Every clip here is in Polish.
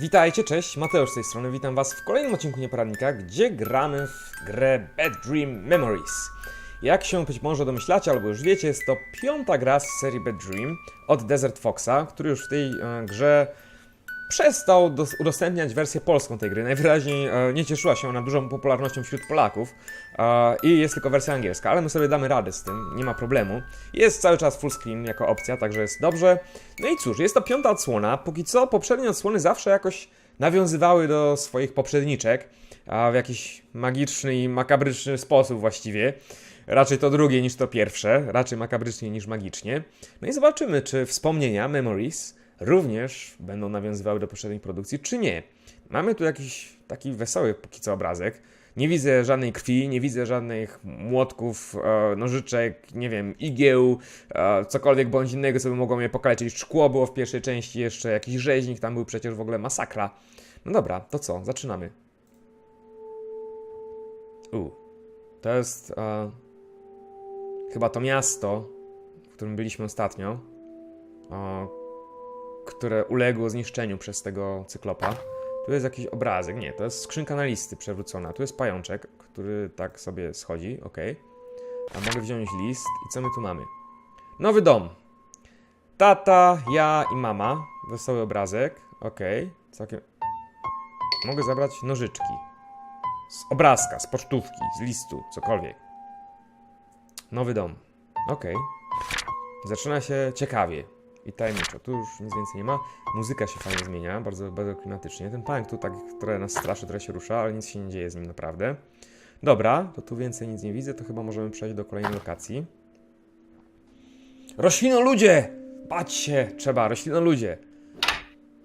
Witajcie, cześć, Mateusz z tej strony, witam was w kolejnym odcinku Nieporadnika, gdzie gramy w grę Bad Dream Memories. Jak się być może domyślacie, albo już wiecie, jest to piąta gra z serii Bad Dream od Desert Foxa, który już w tej e, grze przestał dos- udostępniać wersję polską tej gry. Najwyraźniej e, nie cieszyła się ona dużą popularnością wśród Polaków e, i jest tylko wersja angielska, ale my sobie damy radę z tym, nie ma problemu. Jest cały czas full screen jako opcja, także jest dobrze. No i cóż, jest to piąta odsłona. Póki co poprzednie odsłony zawsze jakoś nawiązywały do swoich poprzedniczek, a w jakiś magiczny i makabryczny sposób właściwie. Raczej to drugie niż to pierwsze, raczej makabrycznie niż magicznie. No i zobaczymy, czy wspomnienia, memories, również będą nawiązywały do poprzednich produkcji, czy nie. Mamy tu jakiś taki wesoły póki co obrazek. Nie widzę żadnej krwi, nie widzę żadnych młotków, e, nożyczek, nie wiem, igieł, e, cokolwiek bądź innego, co by mogło mnie pokaleczyć. Szkło było w pierwszej części jeszcze, jakiś rzeźnik, tam był przecież w ogóle masakra. No dobra, to co, zaczynamy. U, to jest e, chyba to miasto, w którym byliśmy ostatnio, e, które uległo zniszczeniu przez tego cyklopa. Tu jest jakiś obrazek, nie, to jest skrzynka na listy przewrócona. Tu jest pajączek, który tak sobie schodzi, ok. A mogę wziąć list i co my tu mamy? Nowy dom. Tata, ja i mama. Wesoły obrazek, ok. Całkiem... Mogę zabrać nożyczki. Z obrazka, z pocztówki, z listu, cokolwiek. Nowy dom. Ok. Zaczyna się ciekawie i tajemniczo. Tu już nic więcej nie ma. Muzyka się fajnie zmienia, bardzo, bardzo klimatycznie. Ten pająk tu tak trochę nas straszy, trochę się rusza, ale nic się nie dzieje z nim naprawdę. Dobra, to tu więcej nic nie widzę, to chyba możemy przejść do kolejnej lokacji. Roślinoludzie! Bać się! Trzeba, roślinoludzie!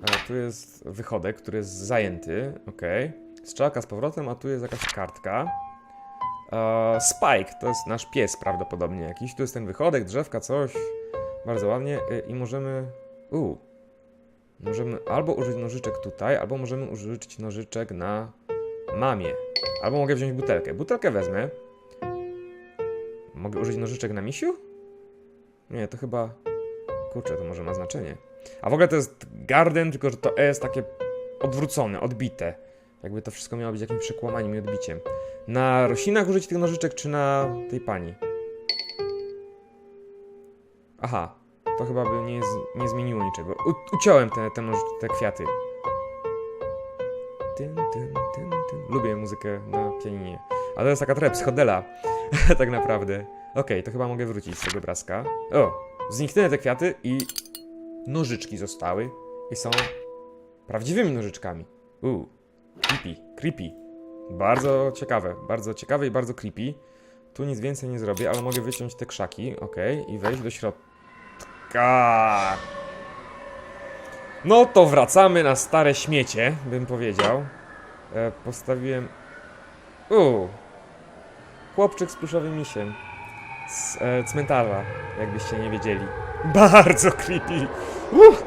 A tu jest wychodek, który jest zajęty, ok. Strzałka z powrotem, a tu jest jakaś kartka. E, Spike, to jest nasz pies prawdopodobnie jakiś. Tu jest ten wychodek, drzewka, coś. Bardzo ładnie. Y, I możemy. U. Możemy albo użyć nożyczek tutaj, albo możemy użyć nożyczek na mamie. Albo mogę wziąć butelkę. Butelkę wezmę. Mogę użyć nożyczek na misiu? Nie, to chyba. Kurczę, to może ma znaczenie. A w ogóle to jest garden, tylko że to E jest takie odwrócone, odbite. Jakby to wszystko miało być jakimś przekłamaniem i odbiciem. Na roślinach użyć tych nożyczek, czy na tej pani? Aha, to chyba by nie, z, nie zmieniło niczego. U, uciąłem te, te, te kwiaty. Lubię muzykę na pianinie. Ale to jest taka trochę psychodela, tak naprawdę. Okej, to chyba mogę wrócić z tego obrazka. O, zniknęły te kwiaty i nożyczki zostały. I są prawdziwymi nożyczkami. Uuu, creepy, creepy. Bardzo ciekawe, bardzo ciekawe i bardzo creepy. Tu nic więcej nie zrobię, ale mogę wyciąć te krzaki, ok, i wejść do środka. No to wracamy na stare śmiecie, bym powiedział. E, postawiłem... Uuu. Chłopczyk z pluszowym misiem. Z e, cmentarza, jakbyście nie wiedzieli. Bardzo creepy. Uff.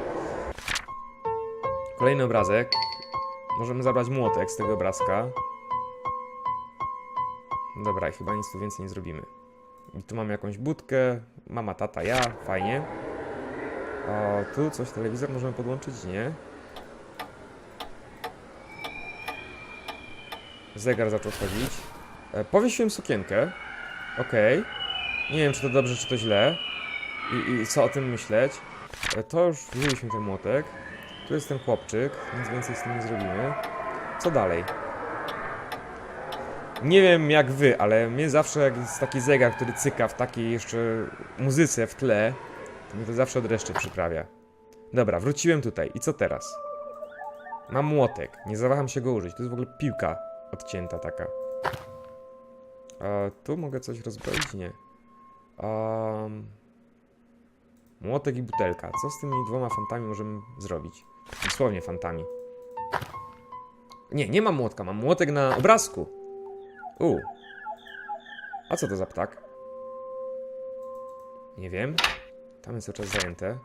Kolejny obrazek. Możemy zabrać młotek z tego obrazka. Dobra, i chyba nic tu więcej nie zrobimy. I tu mamy jakąś budkę, mama, tata, ja, fajnie. O, tu coś, telewizor możemy podłączyć? Nie. Zegar zaczął chodzić. E, powiesiłem sukienkę. Okej. Nie wiem, czy to dobrze, czy to źle. I, I co o tym myśleć. E, to już wzięliśmy ten młotek. Tu jest ten chłopczyk, nic więcej z tym nie zrobimy. Co dalej? Nie wiem jak wy, ale mnie zawsze jak jest taki zegar, który cyka w takiej jeszcze muzyce w tle, to mnie to zawsze od przyprawia. Dobra, wróciłem tutaj. I co teraz? Mam młotek. Nie zawaham się go użyć. To jest w ogóle piłka odcięta taka. A tu mogę coś rozbroić? Nie. Um, młotek i butelka. Co z tymi dwoma fantami możemy zrobić? Dosłownie fantami. Nie, nie mam młotka. Mam młotek na obrazku. U. A co to za ptak? Nie wiem. Tam jest cały czas zajęte.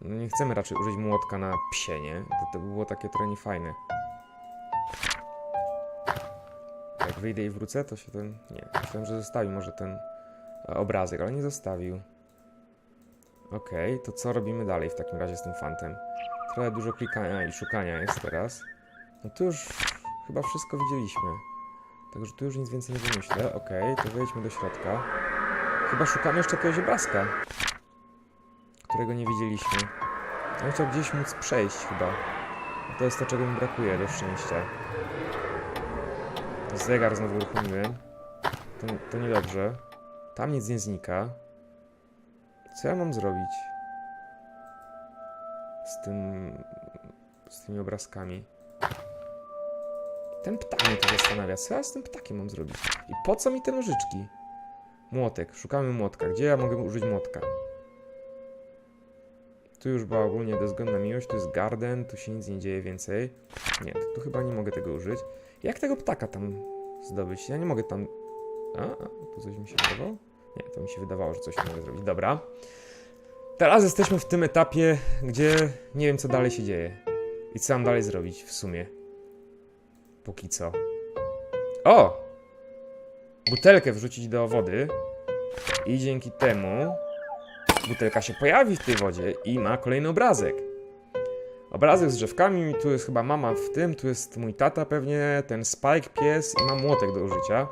No nie chcemy raczej użyć młotka na psie, nie? To, to by było takie trochę niefajne. Jak wyjdę i wrócę, to się ten... Nie, myślałem, że zostawił może ten e, obrazek, ale nie zostawił. Okej, to co robimy dalej w takim razie z tym fantem? Trochę dużo klikania i szukania jest teraz. No tu już chyba wszystko widzieliśmy. Także tu już nic więcej nie wymyślę. Okej, to wejdźmy do środka. Chyba szukamy jeszcze jakiegoś obrazka, którego nie widzieliśmy. Bym chciał gdzieś móc przejść chyba. To jest to, czego mi brakuje do szczęścia. Zegar znowu uruchomiłem. To, to niedobrze. Tam nic nie znika. Co ja mam zrobić? Z tym... z tymi obrazkami. Ten ptak mnie to zastanawia. Co ja z tym ptakiem mam zrobić? I po co mi te nożyczki? Młotek. Szukamy młotka. Gdzie ja mogę użyć młotka? Tu już była ogólnie bezwzględna miłość, tu jest garden, tu się nic nie dzieje więcej. Nie, tu chyba nie mogę tego użyć. Jak tego ptaka tam zdobyć? Ja nie mogę tam... A, a tu coś mi się wydawało? Nie, to mi się wydawało, że coś tu mogę zrobić. Dobra. Teraz jesteśmy w tym etapie, gdzie nie wiem, co dalej się dzieje. I co mam dalej zrobić w sumie. Póki co. O! Butelkę wrzucić do wody. I dzięki temu butelka się pojawi w tej wodzie i ma kolejny obrazek. Obrazek z drzewkami, tu jest chyba mama w tym, tu jest mój tata pewnie, ten Spike pies i mam młotek do użycia.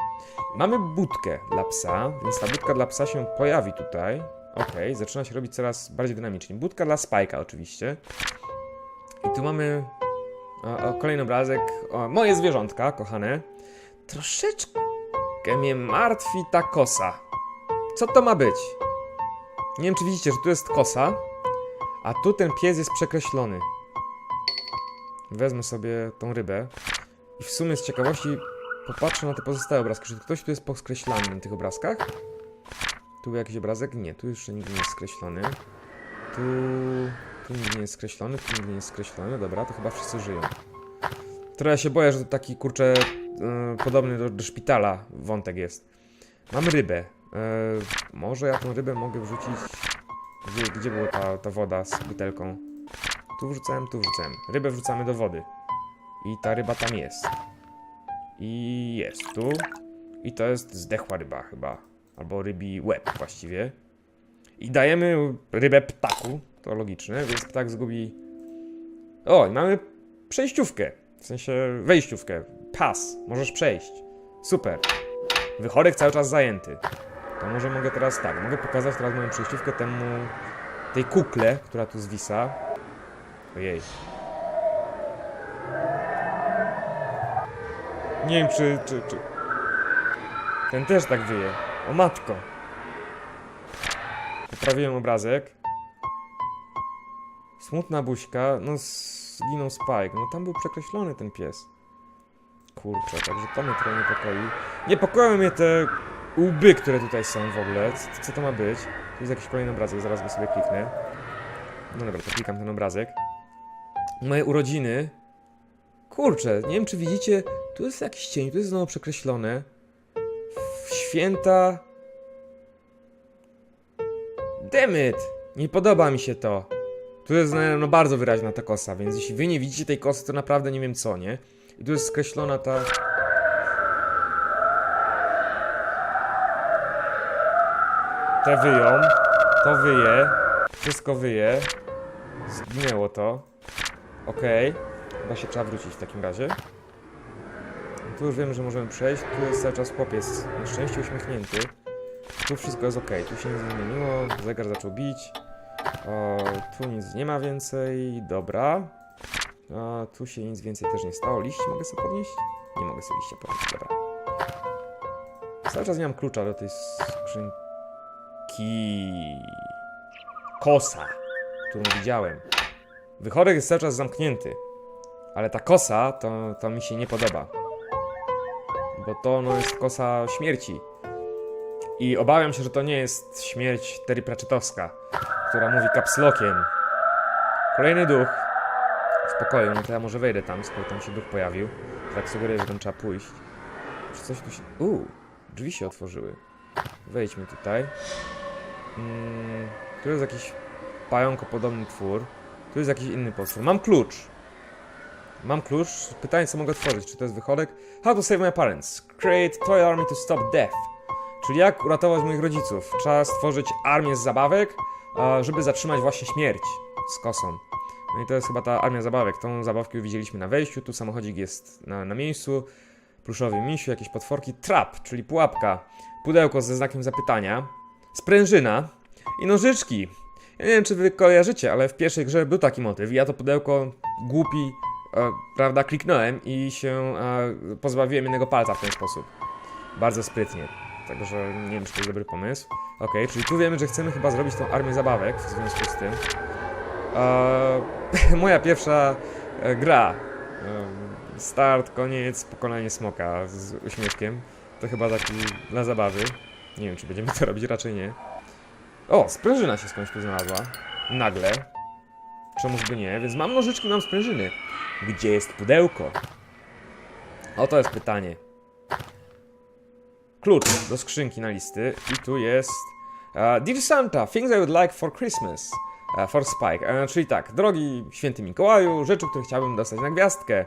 Mamy budkę dla psa, więc ta budka dla psa się pojawi tutaj. Okej, zaczyna się robić coraz bardziej dynamicznie. Budka dla Spike'a oczywiście. I tu mamy o, o, kolejny obrazek. O, moje zwierzątka, kochane. Troszeczkę mnie martwi ta kosa. Co to ma być? Nie wiem, czy widzicie, że tu jest kosa, a tu ten pies jest przekreślony. Wezmę sobie tą rybę i w sumie z ciekawości popatrzę na te pozostałe obrazki. Czy ktoś tu jest poskreślany na tych obrazkach? Tu był jakiś obrazek? Nie, tu jeszcze nigdy nie jest skreślony. Tu... Tu nigdy nie jest skreślony, tu nigdy nie jest skreślony. Dobra, to chyba wszyscy żyją. Trochę się boję, że to taki, kurczę, podobny do, do szpitala wątek jest. Mam rybę. E, może ja tą rybę mogę wrzucić. Gdzie, gdzie była ta, ta woda z butelką? Tu wrzucałem, tu wrzucałem. Rybę wrzucamy do wody. I ta ryba tam jest. I jest tu. I to jest zdechła ryba chyba. Albo rybi łeb właściwie. I dajemy rybę ptaku. To logiczne, więc ptak zgubi. O, i mamy przejściówkę. W sensie wejściówkę. Pas. Możesz przejść. Super. Wychodek cały czas zajęty. To może mogę teraz tak, mogę pokazać teraz moją przejściówkę temu, tej kukle, która tu zwisa. Ojej. Nie wiem, czy, czy, czy... Ten też tak wyje. O matko. Poprawiłem obrazek. Smutna buźka. No, zginął Spike. No tam był przekreślony ten pies. Kurczę, także to mnie trochę niepokoi. Niepokoją mnie te łby, które tutaj są w ogóle. Co, to ma być? Tu jest jakiś kolejny obrazek, zaraz go sobie kliknę. No dobra, to klikam ten obrazek. Moje urodziny. Kurczę, nie wiem czy widzicie, tu jest jakiś cień, tu jest znowu przekreślone. Święta... Demyt! Nie podoba mi się to. Tu jest no, no bardzo wyraźna ta kosa, więc jeśli wy nie widzicie tej kosy, to naprawdę nie wiem co, nie? I tu jest skreślona ta... Te wyją, to wyje, wszystko wyje. Zginęło to. Okej, chyba się trzeba wrócić w takim razie. Tu już wiemy, że możemy przejść. Tu jest cały czas chłopiec na szczęście uśmiechnięty. Tu wszystko jest ok, tu się nic nie zmieniło, zegar zaczął bić. O, tu nic nie ma więcej, dobra. A tu się nic więcej też nie stało. Liść mogę sobie podnieść? Nie mogę sobie liścia podnieść, dobra. Cały czas nie mam klucza do tej skrzynki. Kosa, którą widziałem. Wychodek jest cały czas zamknięty. Ale ta kosa, to, to mi się nie podoba. Bo to no, jest kosa śmierci. I obawiam się, że to nie jest śmierć Terry Pratchettowska, która mówi kapslokiem. Kolejny duch w pokoju, no to ja może wejdę tam, skoro tam się duch pojawił. Tak sugeruję, że tam trzeba pójść. Czy coś tu się... Uuu, drzwi się otworzyły. Wejdźmy tutaj. Mm, tu jest jakiś pająkopodobny twór. Tu jest jakiś inny potwór. Mam klucz. Mam klucz. Pytanie, co mogę otworzyć. Czy to jest wychodek? How to save my parents. Create toy army to stop death. Czyli jak uratować moich rodziców. Trzeba stworzyć armię z zabawek, żeby zatrzymać właśnie śmierć z kosą. No i to jest chyba ta armia zabawek. Tą zabawkę widzieliśmy na wejściu, tu samochodzik jest na, na miejscu, pluszowy misiu, jakieś potworki, trap, czyli pułapka, pudełko ze znakiem zapytania, sprężyna i nożyczki. Ja nie wiem, czy wy kojarzycie, ale w pierwszej grze był taki motyw ja to pudełko głupi, e, prawda, kliknąłem i się e, pozbawiłem jednego palca w ten sposób. Bardzo sprytnie. Także nie wiem, czy to jest dobry pomysł. Okej, czyli tu wiemy, że chcemy chyba zrobić tą armię zabawek w związku z tym. Eee, moja pierwsza e, gra. Em, start, koniec, pokonanie smoka z uśmieszkiem. To chyba taki dla zabawy. Nie wiem, czy będziemy to robić, raczej nie. O, sprężyna się skądś tu znalazła. Nagle. Czemuż by nie? Więc mam nożyczki, mam sprężyny. Gdzie jest pudełko? Oto jest pytanie. Klucz do skrzynki na listy i tu jest uh, Dear Santa, things I would like for Christmas uh, for Spike. E, czyli tak, drogi święty Mikołaju, rzeczy, które chciałbym dostać na gwiazdkę.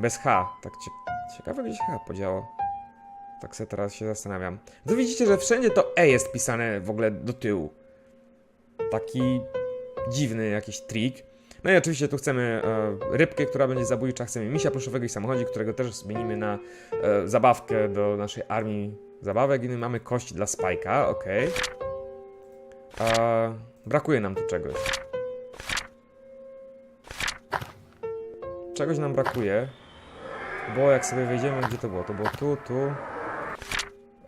Bez H. Tak cie ciekawe, gdzie się H podziało. Tak sobie teraz się zastanawiam. Tu widzicie, że wszędzie to E jest pisane w ogóle do tyłu. Taki dziwny jakiś trik. No i oczywiście tu chcemy e, rybkę, która będzie zabójcza, chcemy misia pluszowego i samochodzik, którego też zmienimy na e, zabawkę do naszej armii zabawek. I mamy kość dla Spajka, ok. brakuje nam tu czegoś. Czegoś nam brakuje. Bo jak sobie wejdziemy, gdzie to było? To było tu, tu.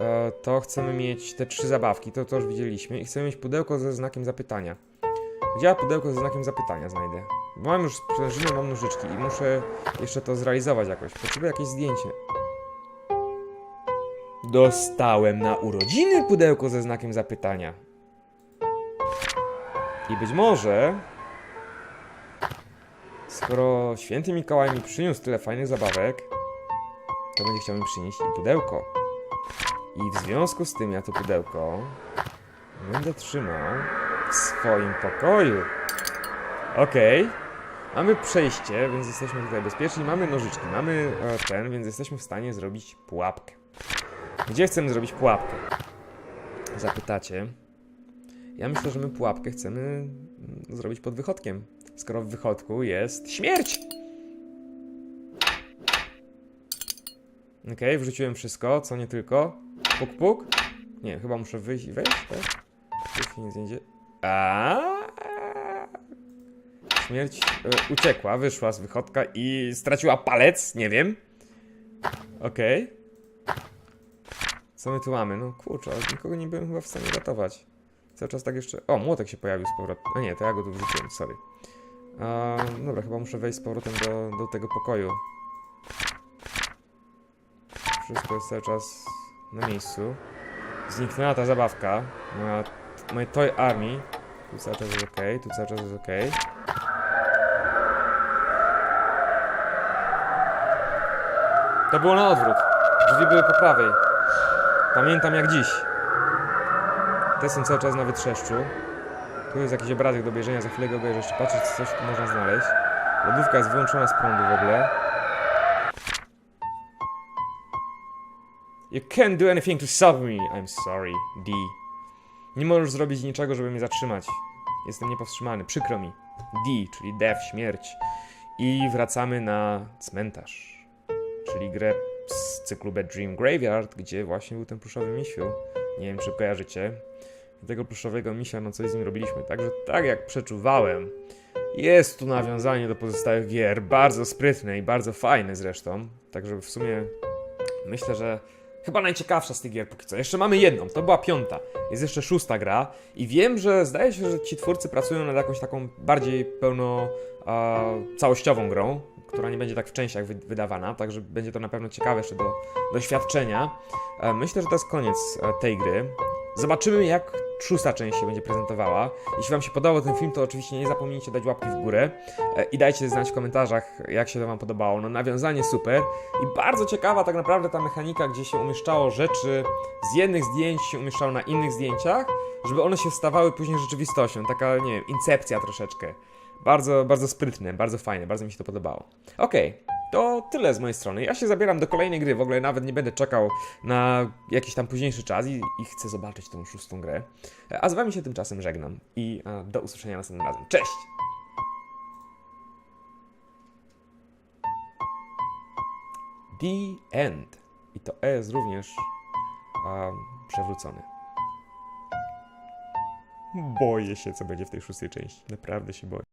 E, to chcemy mieć te trzy zabawki, to, to już widzieliśmy. I chcemy mieć pudełko ze znakiem zapytania. Gdzie ja pudełko ze znakiem zapytania znajdę? Bo mam już sprężynę, mam nożyczki i muszę jeszcze to zrealizować jakoś. Potrzebuję jakieś zdjęcie. Dostałem na urodziny pudełko ze znakiem zapytania. I być może, skoro święty Mikołaj mi przyniósł tyle fajnych zabawek, to będzie chciał mi przynieść i pudełko. I w związku z tym ja to pudełko będę trzymał w swoim pokoju. Okej. Mamy przejście, więc jesteśmy tutaj bezpieczni. Mamy nożyczki, mamy e, ten, więc jesteśmy w stanie zrobić pułapkę. Gdzie chcemy zrobić pułapkę? Zapytacie. Ja myślę, że my pułapkę chcemy mm, zrobić pod wychodkiem. Skoro w wychodku jest śmierć! Okej, wrzuciłem wszystko, co nie tylko. Puk, puk. Nie, chyba muszę wyjść i wejść, tak? Nic nie idzie. A. Śmierć e, uciekła, wyszła z wychodka i straciła palec, nie wiem. Okej. Co my tu mamy? No kurczę, ale nikogo nie byłem chyba w stanie ratować. Cały czas tak jeszcze... O, młotek się pojawił z powrotem. A nie, to ja go tu wrzuciłem, sorry. A, dobra, chyba muszę wejść z powrotem do, do tego pokoju. Wszystko jest cały czas na miejscu. Zniknęła ta zabawka. Moja, moje Toy Army. Tu cały czas jest ok, tu cały czas jest ok. To było na odwrót. Drzwi były po prawej. Pamiętam jak dziś. Te są cały czas na wytrzeszczu. Tu jest jakiś obrazek do obejrzenia, za chwilę go obejrzę. Jeszcze patrzę, czy coś tu można znaleźć. Lodówka jest wyłączona z prądu w ogóle. You can't do anything to stop me. I'm sorry, D. Nie możesz zrobić niczego, żeby mnie zatrzymać. Jestem niepowstrzymany, przykro mi. D, czyli death, śmierć. I wracamy na cmentarz. Czyli grę cyklu Bad Dream Graveyard, gdzie właśnie był ten pluszowy misiu. Nie wiem, czy kojarzycie. Tego pluszowego misia, no coś z nim robiliśmy. Także tak jak przeczuwałem, jest tu nawiązanie do pozostałych gier. Bardzo sprytne i bardzo fajne zresztą. Także w sumie myślę, że chyba najciekawsza z tych gier póki co. Jeszcze mamy jedną, to była piąta. Jest jeszcze szósta gra i wiem, że zdaje się, że ci twórcy pracują nad jakąś taką bardziej pełno a, całościową grą, która nie będzie tak w częściach wy wydawana, także będzie to na pewno ciekawe jeszcze do doświadczenia. E, myślę, że to jest koniec e, tej gry. Zobaczymy, jak szósta część się będzie prezentowała. Jeśli Wam się podobał ten film, to oczywiście nie zapomnijcie dać łapki w górę e, i dajcie znać w komentarzach, jak się to Wam podobało. No, nawiązanie super i bardzo ciekawa tak naprawdę ta mechanika, gdzie się umieszczało rzeczy z jednych zdjęć się umieszczało na innych zdjęciach, żeby one się stawały później rzeczywistością. Taka, nie wiem, incepcja troszeczkę. Bardzo, bardzo sprytne, bardzo fajne, bardzo mi się to podobało. Okej. Okay. To tyle z mojej strony. Ja się zabieram do kolejnej gry, w ogóle nawet nie będę czekał na jakiś tam późniejszy czas i, i chcę zobaczyć tą szóstą grę. A z wami się tymczasem żegnam i a, do usłyszenia następnym razem. Cześć! The End. I to E jest również um. Boję się, co będzie w tej szóstej części. Naprawdę się boję.